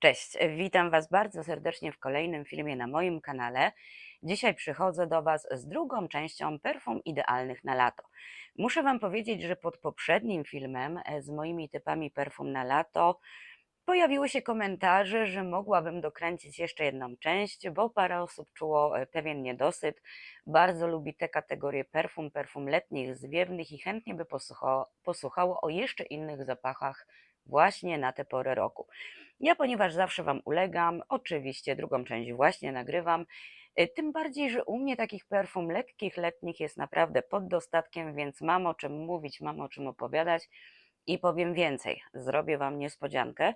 Cześć, witam Was bardzo serdecznie w kolejnym filmie na moim kanale. Dzisiaj przychodzę do Was z drugą częścią perfum idealnych na lato. Muszę Wam powiedzieć, że pod poprzednim filmem e, z moimi typami perfum na lato pojawiły się komentarze, że mogłabym dokręcić jeszcze jedną część, bo parę osób czuło e, pewien niedosyt. Bardzo lubi te kategorie perfum, perfum letnich, zwiewnych i chętnie by posłuchało, posłuchało o jeszcze innych zapachach właśnie na tę porę roku. Ja, ponieważ zawsze Wam ulegam, oczywiście drugą część właśnie nagrywam. y, Tym bardziej, że u mnie takich perfum lekkich, letnich jest naprawdę pod dostatkiem, więc mam o czym mówić, mam o czym opowiadać. I powiem więcej, zrobię Wam niespodziankę,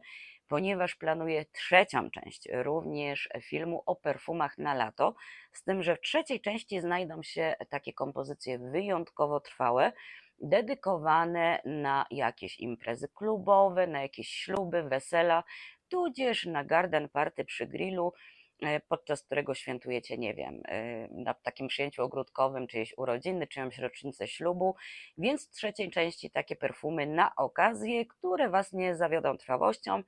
ponieważ planuję trzecią część również filmu o perfumach na lato. Z tym, że w trzeciej części znajdą się takie kompozycje wyjątkowo trwałe, dedykowane na jakieś imprezy klubowe, na jakieś śluby, wesela, tudzież na garden party przy grillu, e, podczas którego świętujecie, nie wiem, e, na takim przyjęciu ogródkowym, czyjeś urodziny, czyjąś rocznicę ślubu, więc w trzeciej części takie perfumy na okazję, które Was nie zawiodą trwałością,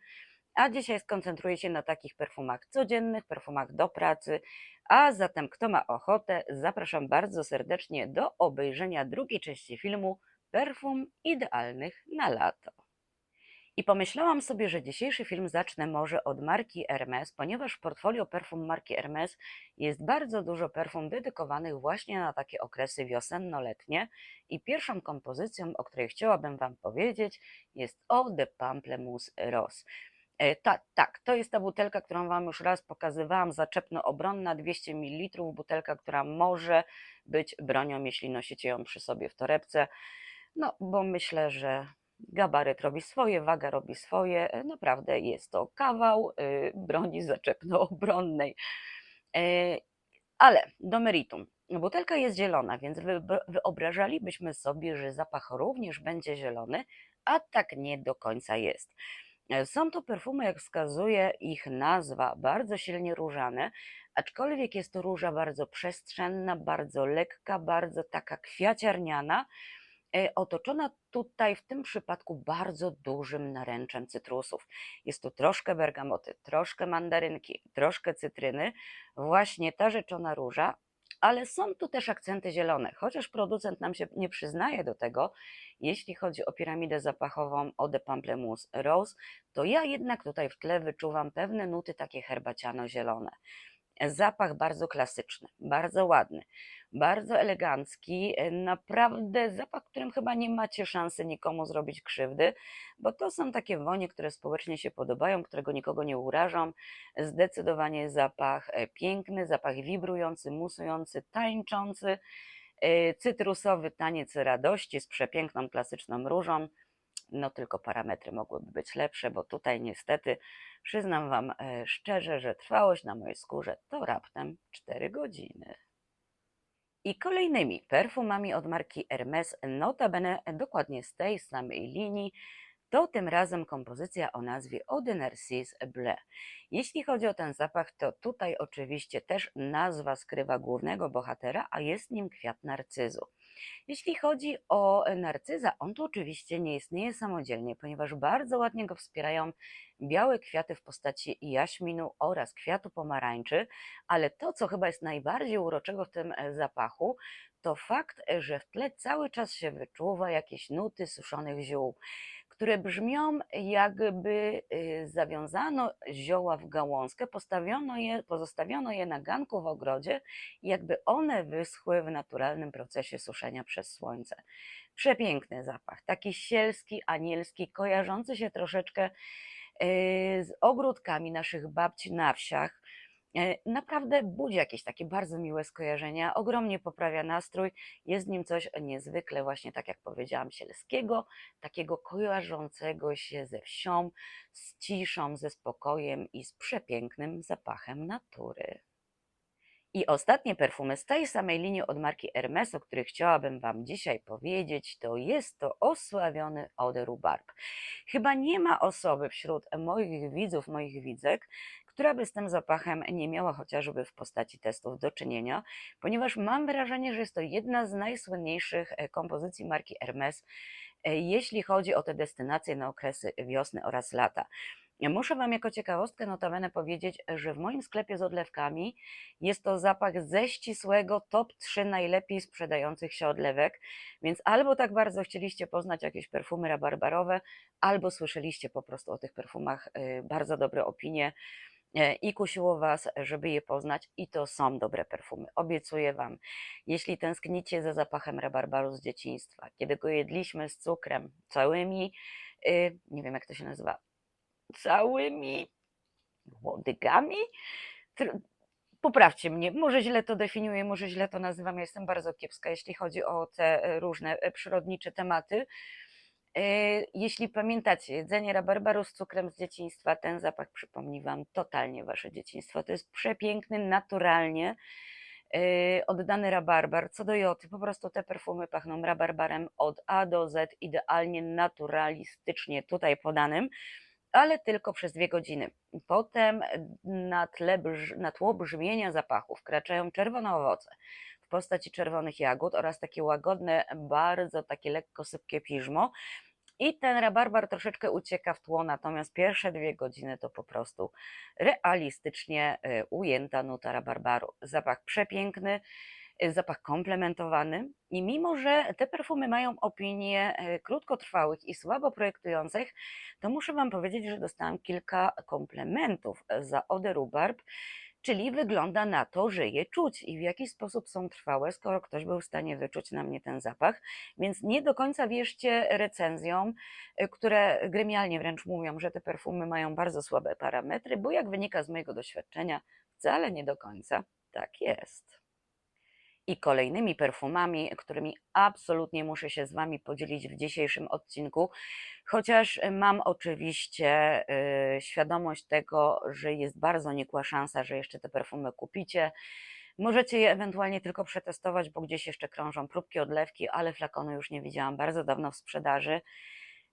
a dzisiaj skoncentruję się na takich perfumach codziennych, perfumach do pracy, a zatem kto ma ochotę, zapraszam bardzo serdecznie do obejrzenia drugiej części filmu Perfum idealnych na lato. I pomyślałam sobie, że dzisiejszy film zacznę może od marki Hermes, ponieważ w portfolio perfum marki Hermes jest bardzo dużo perfum dedykowanych właśnie na takie okresy wiosenno-letnie. I pierwszą kompozycją, o której chciałabym Wam powiedzieć, jest Eau de Pamplemousse Rose. E, Ta, tak, to jest ta butelka, którą Wam już raz pokazywałam, zaczepno-obronna, 200 ml, butelka, która może być bronią, jeśli nosicie ją przy sobie w torebce. No, bo myślę, że gabaryt robi swoje, waga robi swoje. E, Naprawdę jest to kawał y, broni zaczepno-obronnej. E, Ale do meritum. Butelka jest zielona, więc wyob- wyobrażalibyśmy sobie, że zapach również będzie zielony, a tak nie do końca jest. E, Są to perfumy, jak wskazuje ich nazwa, bardzo silnie różane, aczkolwiek jest to róża bardzo przestrzenna, bardzo lekka, bardzo taka kwiaciarniana, e, otoczona tutaj w tym przypadku bardzo dużym naręczem cytrusów. Jest tu troszkę bergamoty, troszkę mandarynki, troszkę cytryny, właśnie ta rzeczona róża, ale są tu też akcenty zielone, chociaż producent nam się nie przyznaje do tego, jeśli chodzi o piramidę zapachową Eau de Pamplemousse Rose, to ja jednak tutaj w tle wyczuwam pewne nuty takie herbaciano-zielone. Zapach bardzo klasyczny, bardzo ładny, bardzo elegancki, e, naprawdę zapach, którym chyba nie macie szansy nikomu zrobić krzywdy, bo to są takie wonie, które społecznie się podobają, którego nikogo nie urażą. Zdecydowanie zapach e, piękny, zapach wibrujący, musujący, tańczący, cytrusowy taniec radości z przepiękną klasyczną różą. No tylko parametry mogłyby być lepsze, bo tutaj niestety przyznam Wam e, szczerze, że trwałość na mojej skórze to raptem 4 godziny. I kolejnymi perfumami od marki Hermes, notabene dokładnie z tej samej linii, to tym razem kompozycja o nazwie de Narcisse Bleu. Jeśli chodzi o ten zapach, to tutaj oczywiście też nazwa skrywa głównego bohatera, a jest nim kwiat narcyzu. Jeśli chodzi o narcyza, on tu oczywiście nie istnieje samodzielnie, ponieważ bardzo ładnie go wspierają białe kwiaty w postaci jaśminu oraz kwiatu pomarańczy, ale to, co chyba jest najbardziej uroczego w tym e, zapachu, to fakt, że w tle cały czas się wyczuwa jakieś nuty suszonych ziół, które brzmią jakby y, zawiązano zioła w gałązkę, postawiono je, pozostawiono je na ganku w ogrodzie, jakby one wyschły w naturalnym procesie suszenia przez słońce. Przepiękny zapach, taki sielski, anielski, kojarzący się troszeczkę y, z ogródkami naszych babci na wsiach. E, Naprawdę budzi jakieś takie bardzo miłe skojarzenia, ogromnie poprawia nastrój, jest w nim coś niezwykle, właśnie tak jak powiedziałam, sielskiego, takiego kojarzącego się ze wsią, z ciszą, ze spokojem i z przepięknym zapachem natury. I ostatnie perfumy z tej samej linii od marki Hermes, o których chciałabym Wam dzisiaj powiedzieć, to jest to osławiony Eau de Rhubarbe. Chyba nie ma osoby wśród moich widzów, moich widzek, która by z tym zapachem nie miała chociażby w postaci testów do czynienia, ponieważ mam wrażenie, że jest to jedna z najsłynniejszych e, kompozycji marki Hermes, e, jeśli chodzi o te destynacje na okresy wiosny oraz lata. Muszę Wam jako ciekawostkę notabene powiedzieć, że w moim sklepie z odlewkami jest to zapach ze ścisłego top 3 najlepiej sprzedających się odlewek, więc albo tak bardzo chcieliście poznać jakieś perfumy rabarbarowe, albo słyszeliście po prostu o tych perfumach bardzo dobre opinie e, i kusiło Was, żeby je poznać i to są dobre perfumy. Obiecuję Wam, jeśli tęsknicie za zapachem rabarbaru z dzieciństwa, kiedy go jedliśmy z cukrem całymi, y, nie wiem jak to się nazywa, całymi łodygami. Poprawcie mnie, może źle to definiuję, może źle to nazywam. Ja jestem bardzo kiepska, jeśli chodzi o te e, różne e, przyrodnicze tematy. E, Jeśli pamiętacie, jedzenie rabarbaru z cukrem z dzieciństwa, ten zapach przypomni Wam totalnie Wasze dzieciństwo. To jest przepiękny, naturalnie e, oddany rabarbar. Co do joty, po prostu te perfumy pachną rabarbarem od A do Z, idealnie, naturalistycznie tutaj podanym ale tylko przez dwie godziny. Potem na, tle na tło brzmienia zapachów wkraczają czerwone owoce w postaci czerwonych jagód oraz takie łagodne, bardzo takie lekko sypkie piżmo. I ten rabarbar troszeczkę ucieka w tło, natomiast pierwsze dwie godziny to po prostu realistycznie y, ujęta nuta rabarbaru. Zapach przepiękny, y, zapach komplementowany i mimo, że te perfumy mają opinie y, krótkotrwałych i słabo projektujących, to muszę Wam powiedzieć, że dostałam kilka komplementów za Eau Rhubarb, czyli wygląda na to, że je czuć i w jaki sposób są trwałe, skoro ktoś był w stanie wyczuć na mnie ten zapach, więc nie do końca wierzcie recenzjom, y, które gremialnie wręcz mówią, że te perfumy mają bardzo słabe parametry, bo jak wynika z mojego doświadczenia, wcale nie do końca tak jest i kolejnymi perfumami, którymi absolutnie muszę się z Wami podzielić w dzisiejszym odcinku, chociaż mam oczywiście y, świadomość tego, że jest bardzo nikła szansa, że jeszcze te perfumy kupicie. Możecie je ewentualnie tylko przetestować, bo gdzieś jeszcze krążą próbki odlewki, ale flakonu już nie widziałam bardzo dawno w sprzedaży.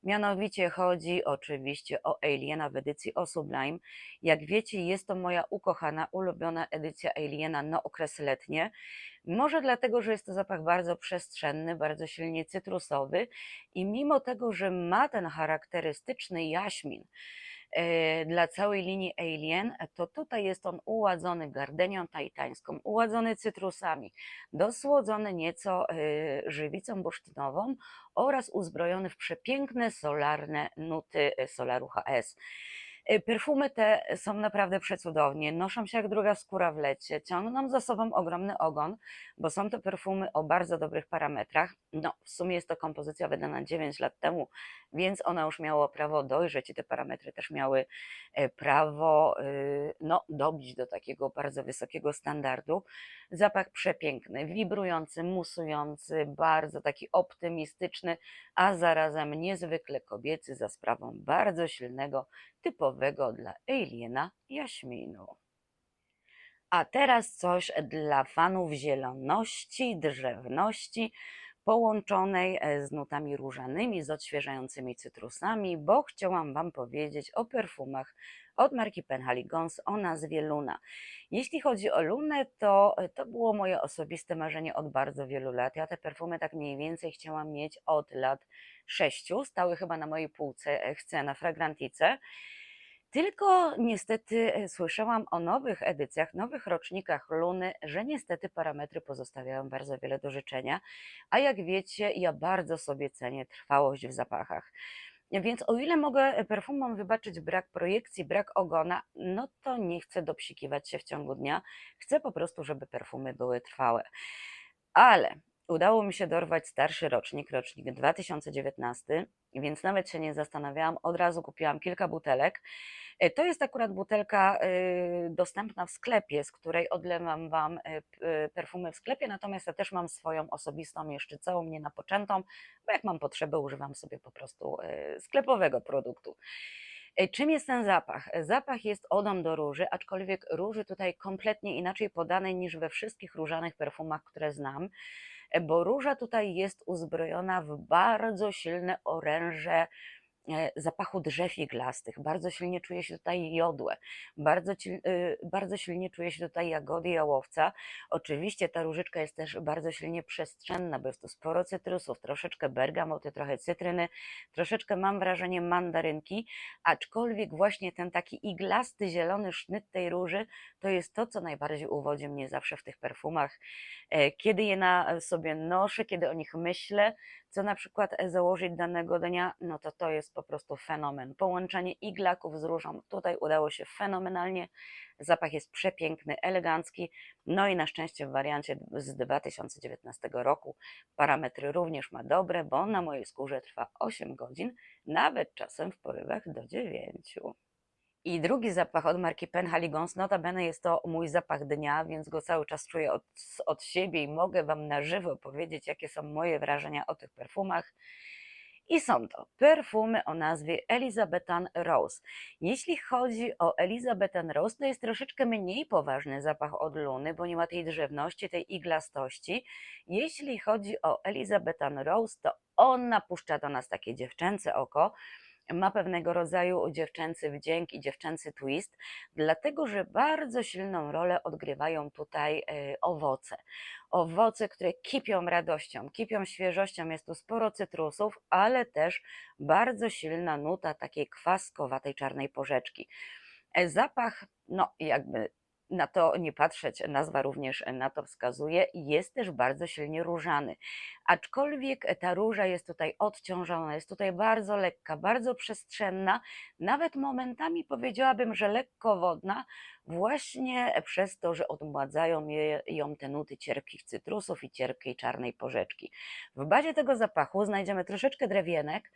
Mianowicie chodzi oczywiście o Aliena w edycji o Sublime. Jak wiecie, jest to moja ukochana, ulubiona edycja Aliena na okresy letnie. Może dlatego, że jest to zapach bardzo przestrzenny, bardzo silnie cytrusowy i mimo tego, że ma ten charakterystyczny jaśmin, dla całej linii Alien, to tutaj jest on uładzony gardenią tajtańską, uładzony cytrusami, dosłodzony nieco e, żywicą bursztynową oraz uzbrojony w przepiękne solarne nuty e, Solaru HS. Y, Perfumy te są naprawdę przecudownie, noszą się jak druga skóra w lecie, ciągną za sobą ogromny ogon, bo są to perfumy o bardzo dobrych parametrach. No, w sumie jest to kompozycja wydana 9 lat temu, więc ona już miała prawo dojrzeć i te parametry też miały e, prawo y, no, dobić do takiego bardzo wysokiego standardu. Zapach przepiękny, wibrujący, musujący, bardzo taki optymistyczny, a zarazem niezwykle kobiecy za sprawą bardzo silnego typowego dla aliena jaśminu. A teraz coś dla fanów zieloności, drzewności, połączonej e, z nutami różanymi, z odświeżającymi cytrusami, bo chciałam Wam powiedzieć o perfumach od marki Penhaligons o nazwie Luna. Jeśli chodzi o Lunę, to e, to było moje osobiste marzenie od bardzo wielu lat. Ja te perfumy tak mniej więcej chciałam mieć od lat sześciu. Stały chyba na mojej półce, e, chcę na Fragrantice. Tylko niestety e, słyszałam o nowych edycjach, nowych rocznikach Luny, że niestety parametry pozostawiają bardzo wiele do życzenia, a jak wiecie, ja bardzo sobie cenię trwałość w zapachach. Więc o ile mogę perfumom wybaczyć brak projekcji, brak ogona, no to nie chcę dopsikiwać się w ciągu dnia. Chcę po prostu, żeby perfumy były trwałe. Ale udało mi się dorwać starszy rocznik, rocznik 2019, więc nawet się nie zastanawiałam, od razu kupiłam kilka butelek. E, To jest akurat butelka e, dostępna w sklepie, z której odlewam Wam e, perfumy w sklepie, natomiast ja też mam swoją osobistą, jeszcze całą nie napoczętą, bo jak mam potrzebę, używam sobie po prostu sklepowego produktu. Czym jest ten zapach? Zapach jest odą do róży, aczkolwiek róży tutaj kompletnie inaczej podanej niż we wszystkich różanych perfumach, które znam, bo róża tutaj jest uzbrojona w bardzo silne oręże zapachu drzew iglastych. Bardzo silnie czuje się tutaj jodłę, bardzo, y, bardzo silnie czuje się tutaj jagody jałowca. Oczywiście ta różyczka jest też bardzo silnie przestrzenna, bo jest tu sporo cytrusów, troszeczkę bergamoty, trochę cytryny, troszeczkę mam wrażenie mandarynki, aczkolwiek właśnie ten taki iglasty, zielony sznyt tej róży to jest to, co najbardziej uwodzi mnie zawsze w tych perfumach. E, Kiedy je na sobie noszę, kiedy o nich myślę, co na przykład e, założyć danego dnia, no to to jest po prostu fenomen. Połączenie iglaków z różą tutaj udało się fenomenalnie. Zapach jest przepiękny, elegancki. No i na szczęście w wariancie z 2019 roku parametry również ma dobre, bo na mojej skórze trwa 8 godzin, nawet czasem w porywach do 9. I drugi zapach od marki Penhaligon's, notabene jest to mój zapach dnia, więc go cały czas czuję od, od siebie i mogę Wam na żywo powiedzieć, jakie są moje wrażenia o tych perfumach. I są to perfumy o nazwie Elizabethan Rose. Jeśli chodzi o Elizabethan Rose, to jest troszeczkę mniej poważny zapach od Luny, bo nie ma tej drzewności, tej iglastości. Jeśli chodzi o Elizabethan Rose, to on napuszcza do nas takie dziewczęce oko, ma pewnego rodzaju dziewczęcy wdzięk i dziewczęcy twist, dlatego że bardzo silną rolę odgrywają tutaj e, owoce. Owoce, które kipią radością, kipią świeżością, jest tu sporo cytrusów, ale też bardzo silna nuta takiej kwaskowatej czarnej porzeczki. E, Zapach, no jakby na to nie patrzeć, nazwa również na to wskazuje, jest też bardzo silnie różany. Aczkolwiek ta róża jest tutaj odciążona, jest tutaj bardzo lekka, bardzo przestrzenna, nawet momentami powiedziałabym, że lekko wodna, właśnie przez to, że odmładzają ją te nuty cierpkich cytrusów i cierpkiej czarnej porzeczki. W bazie tego zapachu znajdziemy troszeczkę drewienek,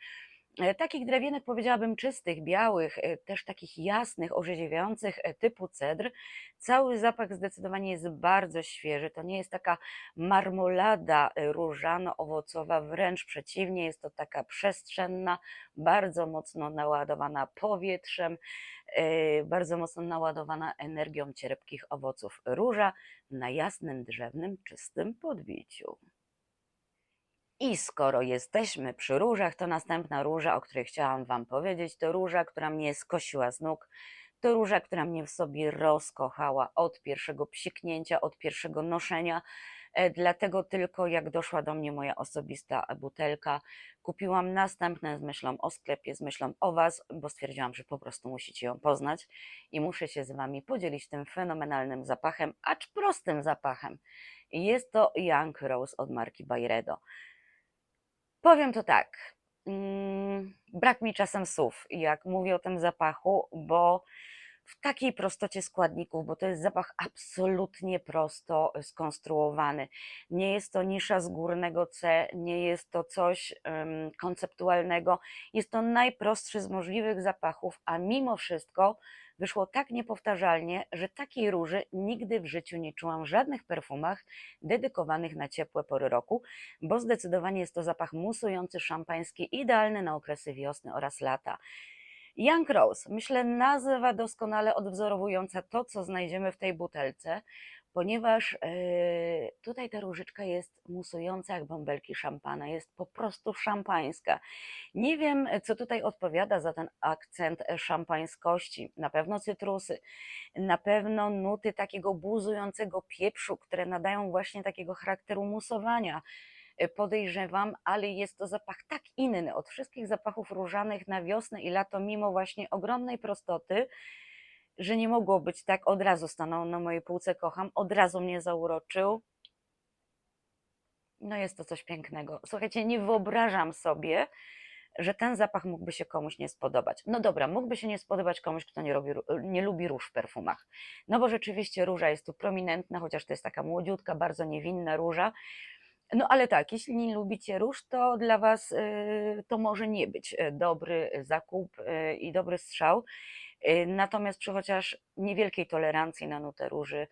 Takich drewienek powiedziałabym czystych, białych, e, też takich jasnych, orzeźwiających e, typu cedr. Cały zapach zdecydowanie jest bardzo świeży. To nie jest taka marmolada e, różano-owocowa, wręcz przeciwnie, jest to taka przestrzenna, bardzo mocno naładowana powietrzem, e, bardzo mocno naładowana energią cierpkich owoców. Róża na jasnym, drzewnym, czystym podbiciu. I skoro jesteśmy przy różach, to następna róża, o której chciałam Wam powiedzieć, to róża, która mnie skosiła z nóg. To róża, która mnie w sobie rozkochała od pierwszego psiknięcia, od pierwszego noszenia. E, Dlatego tylko jak doszła do mnie moja osobista butelka, kupiłam następne z myślą o sklepie, z myślą o Was, bo stwierdziłam, że po prostu musicie ją poznać i muszę się z Wami podzielić tym fenomenalnym zapachem, acz prostym zapachem. Jest to Young Rose od marki Byredo. Powiem to tak. mm, Brak mi czasem słów, jak mówię o tym zapachu, bo w takiej prostocie składników, bo to jest zapach absolutnie prosto skonstruowany. Nie jest to nisza z górnego C, nie jest to coś em, konceptualnego. Jest to najprostszy z możliwych zapachów, a mimo wszystko wyszło tak niepowtarzalnie, że takiej róży nigdy w życiu nie czułam w żadnych perfumach dedykowanych na ciepłe pory roku bo zdecydowanie jest to zapach musujący, szampański, idealny na okresy wiosny oraz lata. Young Rose, myślę, nazwa doskonale odwzorowująca to, co znajdziemy w tej butelce, ponieważ yy, tutaj ta różyczka jest musująca jak bąbelki szampana, jest po prostu szampańska. Nie wiem, co tutaj odpowiada za ten akcent szampańskości. Na pewno cytrusy, na pewno nuty takiego buzującego pieprzu, które nadają właśnie takiego charakteru musowania y, podejrzewam, ale jest to zapach tak inny od wszystkich zapachów różanych na wiosnę i lato, mimo właśnie ogromnej prostoty, że nie mogło być tak, od razu stanął na mojej półce, kocham, od razu mnie zauroczył. No jest to coś pięknego. Słuchajcie, nie wyobrażam sobie, że ten zapach mógłby się komuś nie spodobać. No dobra, mógłby się nie spodobać komuś, kto nie, robi, nie lubi róż w perfumach. No bo rzeczywiście róża jest tu prominentna, chociaż to jest taka młodziutka, bardzo niewinna róża. No ale tak, jeśli nie lubicie róż, to dla Was y, to może nie być y, dobry zakup y, i dobry strzał. Y, Natomiast przy chociaż niewielkiej tolerancji na nutę róży,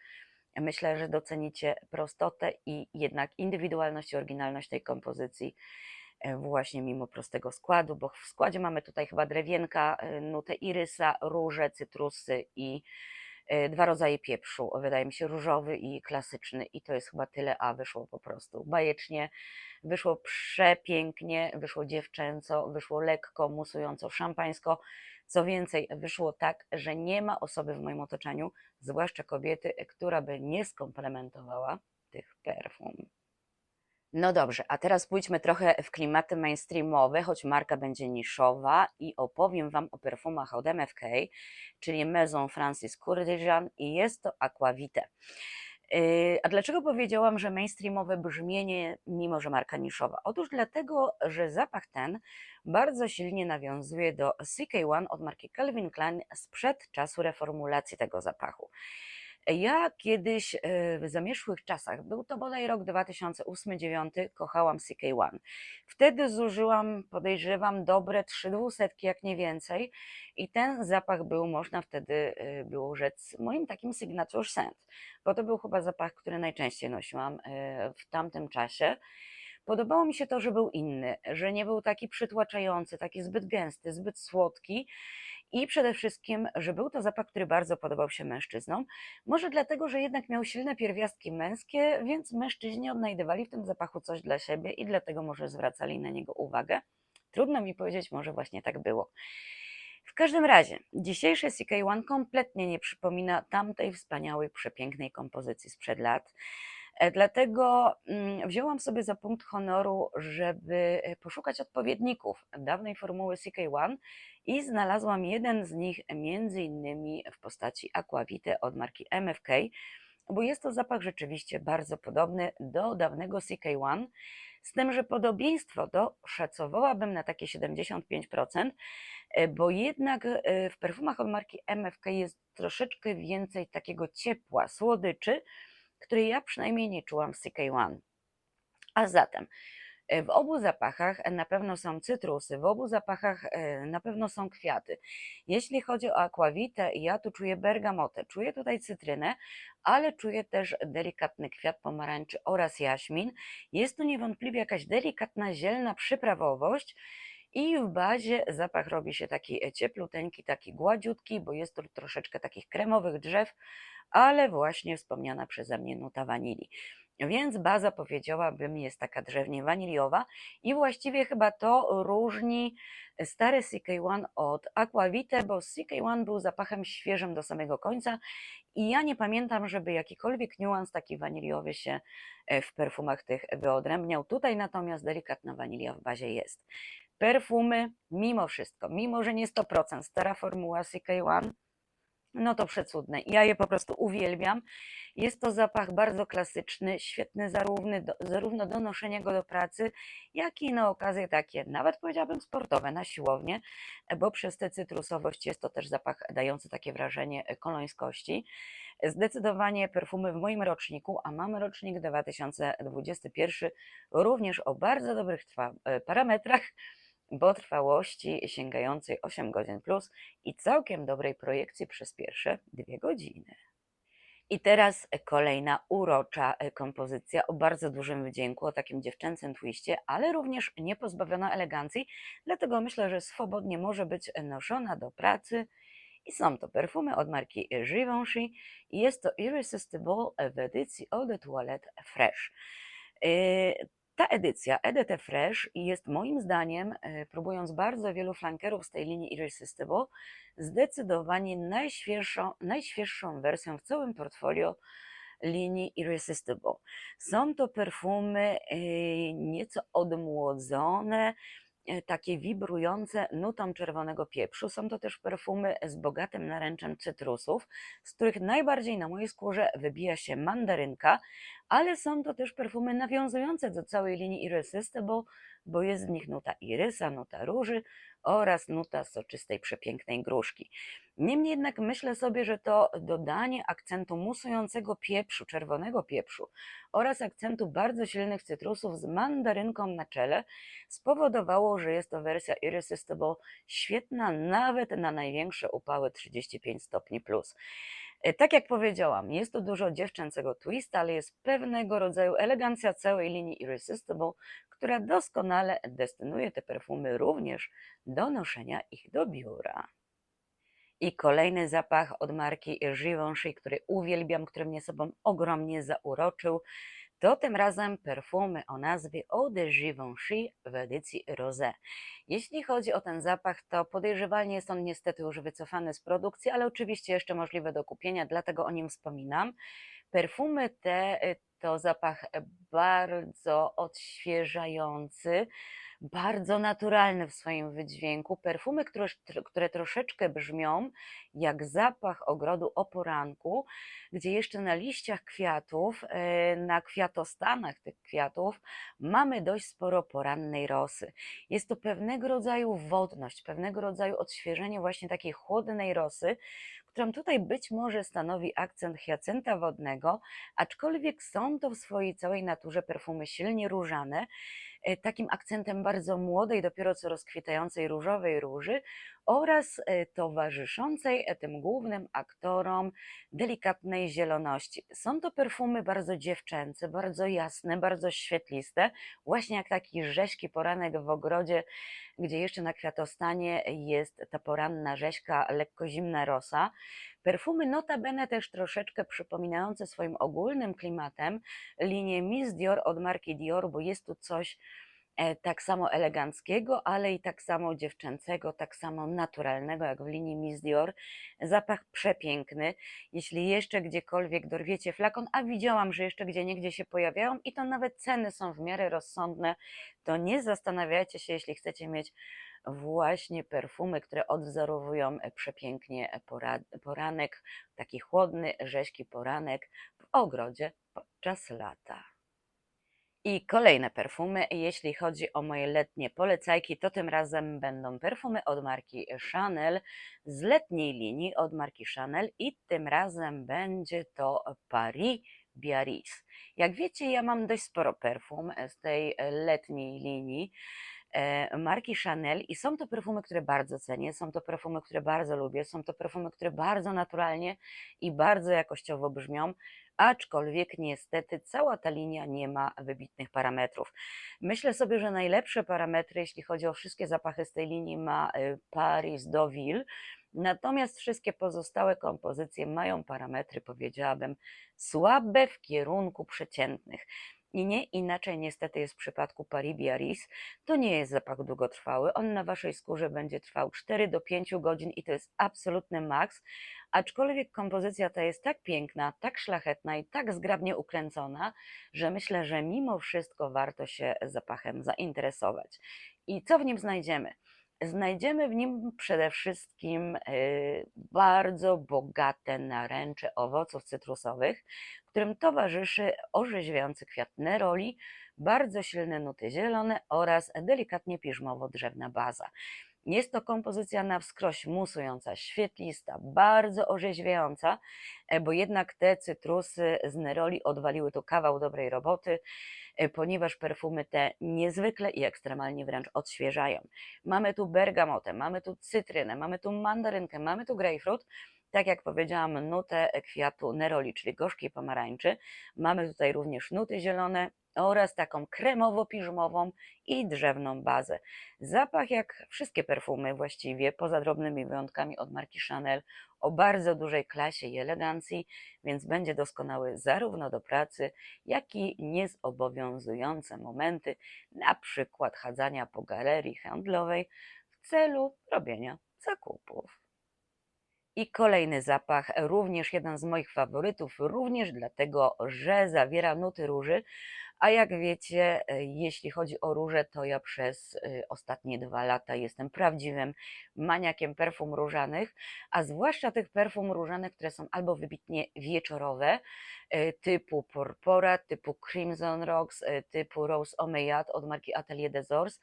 myślę, że docenicie prostotę i jednak indywidualność i oryginalność tej kompozycji e, właśnie mimo prostego składu, bo w składzie mamy tutaj chyba drewienka, e, nutę irysa, róże, cytrusy i Dwa rodzaje pieprzu, wydaje mi się różowy i klasyczny i to jest chyba tyle, a wyszło po prostu bajecznie, wyszło przepięknie, wyszło dziewczęco, wyszło lekko, musująco, szampańsko. Co więcej, wyszło tak, że nie ma osoby w moim otoczeniu, zwłaszcza kobiety, która by nie skomplementowała tych perfum. No dobrze, a teraz pójdźmy trochę w klimaty mainstreamowe, choć marka będzie niszowa i opowiem Wam o perfumach od MFK, czyli Maison Francis Kurkdjian i jest to Aquavite. Yy, A dlaczego powiedziałam, że mainstreamowe brzmienie, mimo że marka niszowa? Otóż dlatego, że zapach ten bardzo silnie nawiązuje do CK1 od marki Calvin Klein sprzed czasu reformulacji tego zapachu. Ja kiedyś e, w zamierzchłych czasach, był to bodaj rok 2008-2009, kochałam CK1. Wtedy zużyłam, podejrzewam, dobre trzy dwusetki, jak nie więcej. I ten zapach był, można wtedy e, było rzec, moim takim signature scent, bo to był chyba zapach, który najczęściej nosiłam e, w tamtym czasie. Podobało mi się to, że był inny, że nie był taki przytłaczający, taki zbyt gęsty, zbyt słodki i przede wszystkim, że był to zapach, który bardzo podobał się mężczyznom. Może dlatego, że jednak miał silne pierwiastki męskie, więc mężczyźni odnajdywali w tym zapachu coś dla siebie i dlatego może zwracali na niego uwagę. Trudno mi powiedzieć, może właśnie tak było. W każdym razie, dzisiejszy CK1 kompletnie nie przypomina tamtej wspaniałej, przepięknej kompozycji sprzed lat. E, Dlatego mm, wzięłam sobie za punkt honoru, żeby e, poszukać odpowiedników dawnej formuły CK1 i znalazłam jeden z nich między innymi w postaci Aquavite od marki MFK, bo jest to zapach rzeczywiście bardzo podobny do dawnego CK1, z tym, że podobieństwo to szacowałabym na takie 75%, e, bo jednak w perfumach od marki MFK jest troszeczkę więcej takiego ciepła, słodyczy, której ja przynajmniej nie czułam w CK1. A zatem e, w obu zapachach na pewno są cytrusy, w obu zapachach e, na pewno są kwiaty. Jeśli chodzi o aquavitę, ja tu czuję bergamotę, czuję tutaj cytrynę, ale czuję też delikatny kwiat pomarańczy oraz jaśmin. Jest to niewątpliwie jakaś delikatna zielna przyprawowość. I w bazie zapach robi się taki ciepluteńki, taki gładziutki, bo jest to troszeczkę takich kremowych drzew, ale właśnie wspomniana przeze mnie nuta wanilii. Więc baza powiedziałabym jest taka drzewnie waniliowa i właściwie chyba to różni stary CK1 od Aquavite, bo CK1 był zapachem świeżym do samego końca i ja nie pamiętam, żeby jakikolwiek niuans taki waniliowy się e, w perfumach tych wyodrębniał. Tutaj natomiast delikatna wanilia w bazie jest. Perfumy, mimo wszystko, mimo że nie 100% stara formuła CK1, no to przecudne. Ja je po prostu uwielbiam. Jest to zapach bardzo klasyczny, świetny zarówno do, zarówno do noszenia go do pracy, jak i na okazje takie, nawet powiedziałabym sportowe, na siłownię, bo przez tę cytrusowość jest to też zapach dający takie wrażenie kolońskości. Zdecydowanie perfumy w moim roczniku, a mamy rocznik 2021, również o bardzo dobrych trwa- parametrach, bo trwałości sięgającej 8 godzin plus i całkiem dobrej projekcji przez pierwsze dwie godziny. I teraz kolejna urocza e, kompozycja o bardzo dużym wdzięku, o takim dziewczęcym twiście, ale również niepozbawiona elegancji, dlatego myślę, że swobodnie może być noszona do pracy. I są to perfumy od marki Givenchy i jest to Irresistible w edycji Eau de Toilette Fresh. Ta edycja EDT Fresh jest moim zdaniem, e, próbując bardzo wielu flankerów z tej linii Irresistible, zdecydowanie najświeższą, najświeższą wersją w całym portfolio linii Irresistible. Są to perfumy e, nieco odmłodzone, takie wibrujące nutą czerwonego pieprzu. Są to też perfumy z bogatym naręczem cytrusów, z których najbardziej na mojej skórze wybija się mandarynka, ale są to też perfumy nawiązujące do całej linii Irresistible, bo jest w nich nuta irysa, nuta róży oraz nuta soczystej, przepięknej gruszki. Niemniej jednak myślę sobie, że to dodanie akcentu musującego pieprzu, czerwonego pieprzu oraz akcentu bardzo silnych cytrusów z mandarynką na czele spowodowało, że jest to wersja Irresistible świetna nawet na największe upały 35 stopni plus. E, Tak jak powiedziałam, jest to dużo dziewczęcego twista, ale jest pewnego rodzaju elegancja całej linii Irresistible, która doskonale destynuje te perfumy również do noszenia ich do biura. I kolejny zapach od marki Givenchy, który uwielbiam, który mnie sobą ogromnie zauroczył, to tym razem perfumy o nazwie Eau de Givenchy w edycji Rosé. Jeśli chodzi o ten zapach, to podejrzewalnie jest on niestety już wycofany z produkcji, ale oczywiście jeszcze możliwe do kupienia, dlatego o nim wspominam. Perfumy te y, to zapach bardzo odświeżający, bardzo naturalny w swoim wydźwięku. Perfumy, które, które troszeczkę brzmią jak zapach ogrodu o poranku, gdzie jeszcze na liściach kwiatów, e, na kwiatostanach tych kwiatów mamy dość sporo porannej rosy. Jest to pewnego rodzaju wodność, pewnego rodzaju odświeżenie właśnie takiej chłodnej rosy, którą tutaj być może stanowi akcent hiacynta wodnego, aczkolwiek są to w swojej całej naturze perfumy silnie różane, takim akcentem bardzo młodej, dopiero co rozkwitającej różowej róży oraz e, towarzyszącej e, tym głównym aktorom delikatnej zieloności. Są to perfumy bardzo dziewczęce, bardzo jasne, bardzo świetliste, właśnie jak taki rzeźki poranek w ogrodzie, gdzie jeszcze na kwiatostanie jest ta poranna rzeźka, lekko zimna rosa. Perfumy notabene też troszeczkę przypominające swoim ogólnym klimatem linię Miss Dior od marki Dior, bo jest tu coś tak samo eleganckiego, ale i tak samo dziewczęcego, tak samo naturalnego jak w linii Miss Dior. Zapach przepiękny. Jeśli jeszcze gdziekolwiek dorwiecie flakon, a widziałam, że jeszcze gdzie niegdzie się pojawiają i to nawet ceny są w miarę rozsądne, to nie zastanawiajcie się, jeśli chcecie mieć właśnie perfumy, które odwzorowują przepięknie poranek, taki chłodny, rzeźki poranek w ogrodzie podczas lata. I kolejne perfumy. Jeśli chodzi o moje letnie polecajki, to tym razem będą perfumy od marki Chanel z letniej linii od marki Chanel i tym razem będzie to Paris Biarritz. Jak wiecie, ja mam dość sporo perfum z tej letniej linii. E, marki Chanel i są to perfumy, które bardzo cenię, są to perfumy, które bardzo lubię, są to perfumy, które bardzo naturalnie i bardzo jakościowo brzmią, aczkolwiek niestety cała ta linia nie ma wybitnych parametrów. Myślę sobie, że najlepsze parametry, jeśli chodzi o wszystkie zapachy z tej linii, ma e, Paris Deauville, Natomiast wszystkie pozostałe kompozycje mają parametry, powiedziałabym, słabe w kierunku przeciętnych. I nie inaczej niestety jest w przypadku Paris Biarritz. To nie jest zapach długotrwały. On na waszej skórze będzie trwał 4 do 5 godzin i to jest absolutny maks. Aczkolwiek kompozycja ta jest tak piękna, tak szlachetna i tak zgrabnie ukręcona, że myślę, że mimo wszystko warto się zapachem zainteresować. I co w nim znajdziemy? Znajdziemy w nim przede wszystkim y, bardzo bogate naręcze owoców cytrusowych, którym towarzyszy orzeźwiający kwiat neroli, bardzo silne nuty zielone oraz delikatnie piżmowo-drzewna baza. Jest to kompozycja na wskroś musująca, świetlista, bardzo orzeźwiająca, e, bo jednak te cytrusy z neroli odwaliły tu kawał dobrej roboty, e, ponieważ perfumy te niezwykle i ekstremalnie wręcz odświeżają. Mamy tu bergamotę, mamy tu cytrynę, mamy tu mandarynkę, mamy tu grapefruit, tak jak powiedziałam, nutę kwiatu neroli, czyli gorzkiej pomarańczy. Mamy tutaj również nuty zielone oraz taką kremowo-piżmową i drzewną bazę. Zapach jak wszystkie perfumy właściwie, poza drobnymi wyjątkami od marki Chanel, o bardzo dużej klasie i elegancji, więc będzie doskonały zarówno do pracy, jak i niezobowiązujące momenty, na przykład chadzania po galerii handlowej w celu robienia zakupów. I kolejny zapach, również jeden z moich faworytów, również dlatego, że zawiera nuty róży. A jak wiecie, e, jeśli chodzi o róże, to ja przez e, ostatnie dwa lata jestem prawdziwym maniakiem perfum różanych, a zwłaszcza tych perfum różanych, które są albo wybitnie wieczorowe, e, typu Porpora, typu Crimson Rocks, typu Rose Omeyat od marki Atelier des Ors,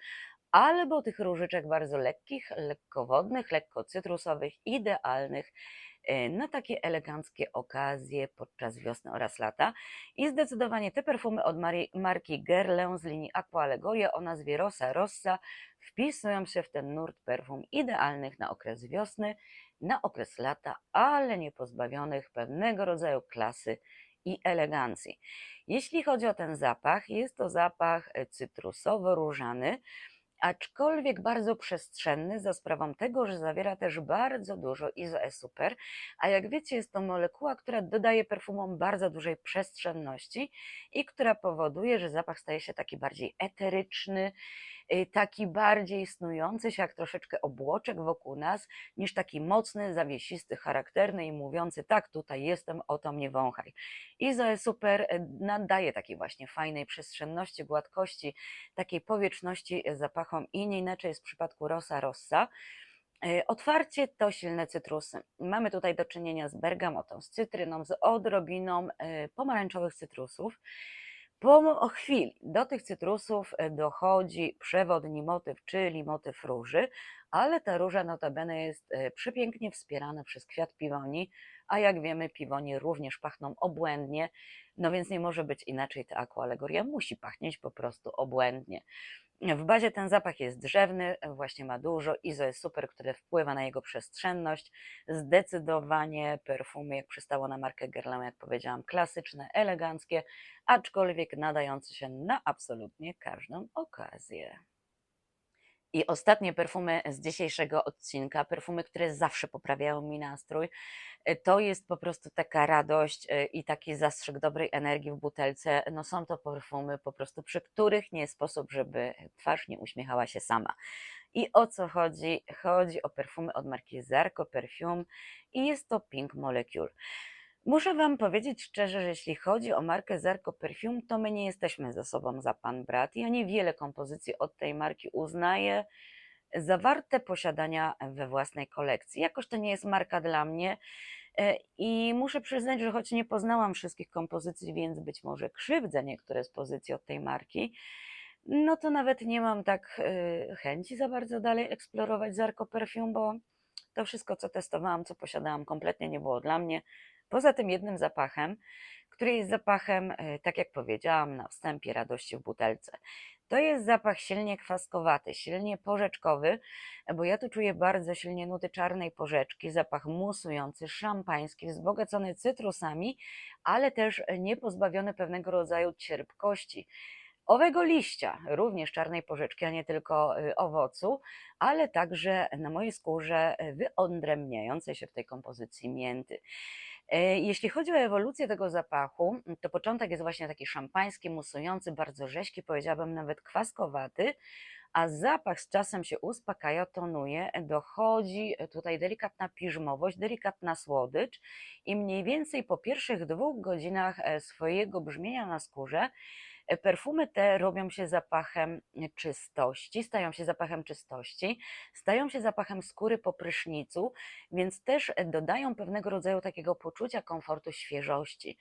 albo tych różyczek bardzo lekkich, lekkowodnych, lekko cytrusowych, idealnych e, na takie eleganckie okazje podczas wiosny oraz lata. I zdecydowanie te perfumy od marki Guerlain z linii Aqua Allegoria o nazwie Rosa Rossa wpisują się w ten nurt perfum idealnych na okres wiosny, na okres lata, ale nie pozbawionych pewnego rodzaju klasy i elegancji. Jeśli chodzi o ten zapach, jest to zapach cytrusowo-różany, aczkolwiek bardzo przestrzenny za sprawą tego, że zawiera też bardzo dużo izoe-super, a jak wiecie jest to molekuła, która dodaje perfumom bardzo dużej przestrzenności i która powoduje, że zapach staje się taki bardziej eteryczny, taki bardziej snujący się jak troszeczkę obłoczek wokół nas, niż taki mocny, zawiesisty, charakterny i mówiący tak, tutaj jestem, oto mnie wąchaj. Izoe Super y, nadaje takiej właśnie fajnej przestrzenności, gładkości, takiej powietrzności zapachom i nie inaczej jest w przypadku Rosa Rossa. Y, Otwarcie to silne cytrusy. Mamy tutaj do czynienia z bergamotą, z cytryną, z odrobiną y, pomarańczowych cytrusów. Po chwili do tych cytrusów y, dochodzi przewodni motyw, czyli motyw róży, ale ta róża notabene jest y, przepięknie wspierana przez kwiat piwoni, a jak wiemy piwonie również pachną obłędnie, no więc nie może być inaczej, ta akwaalegoria musi pachnieć po prostu obłędnie. W bazie ten zapach jest drzewny, właśnie ma dużo, izo jest super, które wpływa na jego przestrzenność. Zdecydowanie perfumy, jak przystało na markę Guerlain, jak powiedziałam, klasyczne, eleganckie, aczkolwiek nadające się na absolutnie każdą okazję. I ostatnie perfumy z dzisiejszego odcinka, perfumy, które zawsze poprawiają mi nastrój, y, to jest po prostu taka radość y, i taki zastrzyk dobrej energii w butelce. No są to perfumy po prostu, przy których nie sposób, żeby twarz nie uśmiechała się sama. I o co chodzi? Chodzi o perfumy od marki Zarco Perfume i jest to Pink Molecule. Muszę Wam powiedzieć szczerze, że jeśli chodzi o markę Zarco Perfume, to my nie jesteśmy ze sobą za pan brat. Ja niewiele kompozycji od tej marki uznaję za warte posiadania we własnej kolekcji. Jakoś to nie jest marka dla mnie e, i muszę przyznać, że choć nie poznałam wszystkich kompozycji, więc być może krzywdzę niektóre z pozycji od tej marki, no to nawet nie mam tak e, chęci za bardzo dalej eksplorować Zarco Perfume, bo to wszystko, co testowałam, co posiadałam, kompletnie nie było dla mnie. Poza tym jednym zapachem, który jest zapachem, e, tak jak powiedziałam na wstępie, radości w butelce. To jest zapach silnie kwaskowaty, silnie porzeczkowy, bo ja tu czuję bardzo silnie nuty czarnej porzeczki, zapach musujący, szampański, wzbogacony cytrusami, ale też nie pozbawiony pewnego rodzaju cierpkości owego liścia, również czarnej porzeczki, a nie tylko owocu, ale także na mojej skórze wyodrębniającej się w tej kompozycji mięty. E, jeśli chodzi o ewolucję tego zapachu, to początek jest właśnie taki szampański, musujący, bardzo rzeźki, powiedziałabym nawet kwaskowaty, a zapach z czasem się uspokaja, tonuje, dochodzi tutaj delikatna piżmowość, delikatna słodycz i mniej więcej po pierwszych dwóch godzinach e, swojego brzmienia na skórze E, perfumy te robią się zapachem czystości, stają się zapachem czystości, stają się zapachem skóry po prysznicu, więc też dodają pewnego rodzaju takiego poczucia komfortu, świeżości.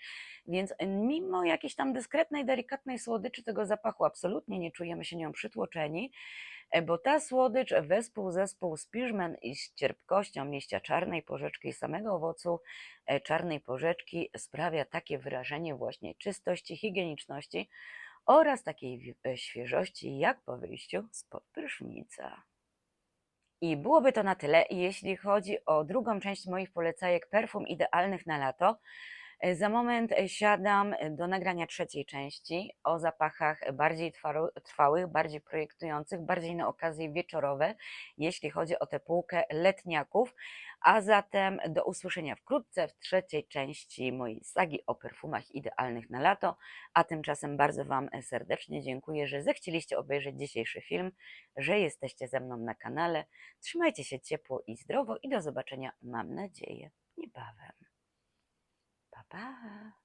Więc mimo jakiejś tam dyskretnej, delikatnej słodyczy tego zapachu, absolutnie nie czujemy się nią przytłoczeni, E, bo ta słodycz wespół zespół z piżmem i z cierpkością liścia czarnej porzeczki i samego owocu e, czarnej porzeczki sprawia takie wyrażenie właśnie czystości, higieniczności oraz takiej e, świeżości jak po wyjściu spod prysznica. I byłoby to na tyle, jeśli chodzi o drugą część moich polecajek perfum idealnych na lato. E, za moment e, siadam e, do nagrania trzeciej części o zapachach bardziej trwałych, bardziej projektujących, bardziej na okazje wieczorowe, jeśli chodzi o tę półkę letniaków. A zatem do usłyszenia wkrótce w trzeciej części mojej sagi o perfumach idealnych na lato. A tymczasem bardzo Wam serdecznie dziękuję, że zechcieliście obejrzeć dzisiejszy film, że jesteście ze mną na kanale. Trzymajcie się ciepło i zdrowo i do zobaczenia, mam nadzieję, niebawem. Pá!